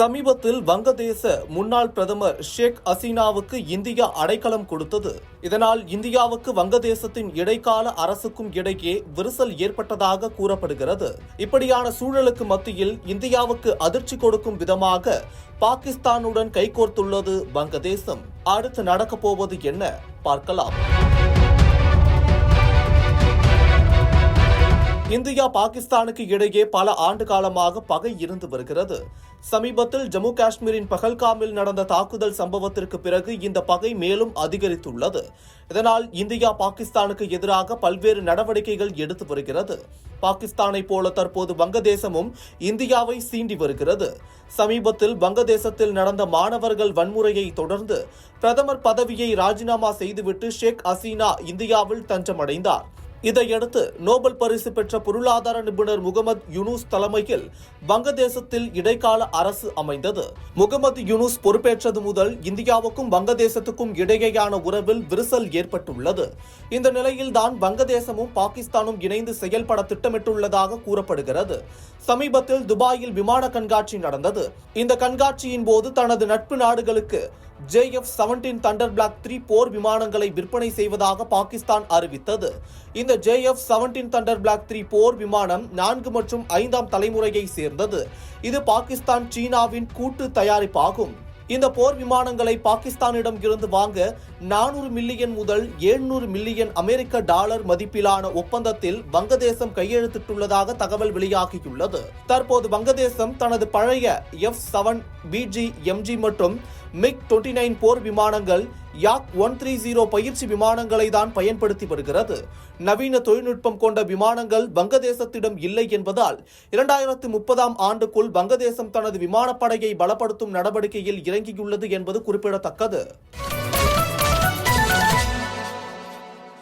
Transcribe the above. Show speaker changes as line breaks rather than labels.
சமீபத்தில் வங்கதேச முன்னாள் பிரதமர் ஷேக் ஹசீனாவுக்கு இந்தியா அடைக்கலம் கொடுத்தது. இதனால் இந்தியாவுக்கு வங்கதேசத்தின் இடைக்கால அரசுக்கும் இடையே விரிசல் ஏற்பட்டதாக கூறப்படுகிறது. இப்படியான சூழலுக்கு மத்தியில் இந்தியாவுக்கு அதிர்ச்சி கொடுக்கும் விதமாக பாகிஸ்தானுடன் கைகோர்த்துள்ளது வங்கதேசம். அடுத்து நடக்கப் போவது என்ன? பார்க்கலாம். இந்தியா பாகிஸ்தானுக்கு இடையே பல ஆண்டு காலமாக பகை இருந்து வருகிறது. சமீபத்தில் ஜம்மு காஷ்மீரின் பகல்காமில் நடந்த தாக்குதல் சம்பவத்திற்கு பிறகு இந்த பகை மேலும் அதிகரித்துள்ளது. இதனால் இந்தியா பாகிஸ்தானுக்கு எதிராக பல்வேறு நடவடிக்கைகள் எடுத்து வருகிறது. பாகிஸ்தானை போல தற்போது வங்கதேசமும் இந்தியாவை சீண்டி வருகிறது. சமீபத்தில் வங்கதேசத்தில் நடந்த மாணவர்கள் வன்முறையை தொடர்ந்து பிரதமர் பதவியை ராஜினாமா செய்துவிட்டு ஷேக் ஹசீனா இந்தியாவில் தஞ்சமடைந்தார். இதையடுத்து நோபல் பரிசு பெற்ற பொருளாதார நிபுணர் முகமது யூனூஸ் தலைமையில் வங்கதேசத்தில் இடைக்கால அரசு அமைந்தது. முகமது யூனூஸ் பொறுப்பேற்றது முதல் இந்தியாவுக்கும் வங்கதேசத்துக்கும் இடையேயான உறவில் விரிசல் ஏற்பட்டுள்ளது. இந்த நிலையில்தான் வங்கதேசமும் பாகிஸ்தானும் இணைந்து செயல்பட திட்டமிட்டுள்ளதாக கூறப்படுகிறது. சமீபத்தில் துபாயில் விமான கண்காட்சி நடந்தது. இந்த கண்காட்சியின் போது தனது நட்பு நாடுகளுக்கு J F seventeen thunder block three போர் விமானங்களை விற்பனை செய்வதாக பாகிஸ்தான் அறிவித்தது. இந்த J F seventeen thunder block three போர் விமானம் நான்கு மற்றும் ஐந்தாம் தலைமுறையை சேர்ந்தது. இது பாகிஸ்தான் சீனாவின் கூட்டு தயாரிப்பாகும். இந்த போர் விமானங்களை பாகிஸ்தானிடம் இருந்து வாங்க நானூறு மில்லியன் முதல் எழுநூறு மில்லியன் அமெரிக்க டாலர் மதிப்பிலான ஒப்பந்தத்தில் வங்கதேசம் கையெழுத்திட்டுள்ளதாக தகவல் வெளியாகியுள்ளது. தற்போது வங்கதேசம் தனது பழைய எஃப் செவன் பிஜி எம்ஜி மற்றும் மிக் 29 நைன் போர் விமானங்கள் யாக் ஒன் த்ரீ ஜீரோ பயிற்சி விமானங்களை தான் பயன்படுத்தி வருகிறது. நவீன தொழில்நுட்பம் கொண்ட விமானங்கள் வங்கதேசத்திடம் இல்லை என்பதால் இரண்டாயிரத்து முப்பதாம் ஆண்டுக்குள் வங்கதேசம் தனது விமானப்படையை பலப்படுத்தும் நடவடிக்கையில் இறங்கியுள்ளது என்பது குறிப்பிடத்தக்கது.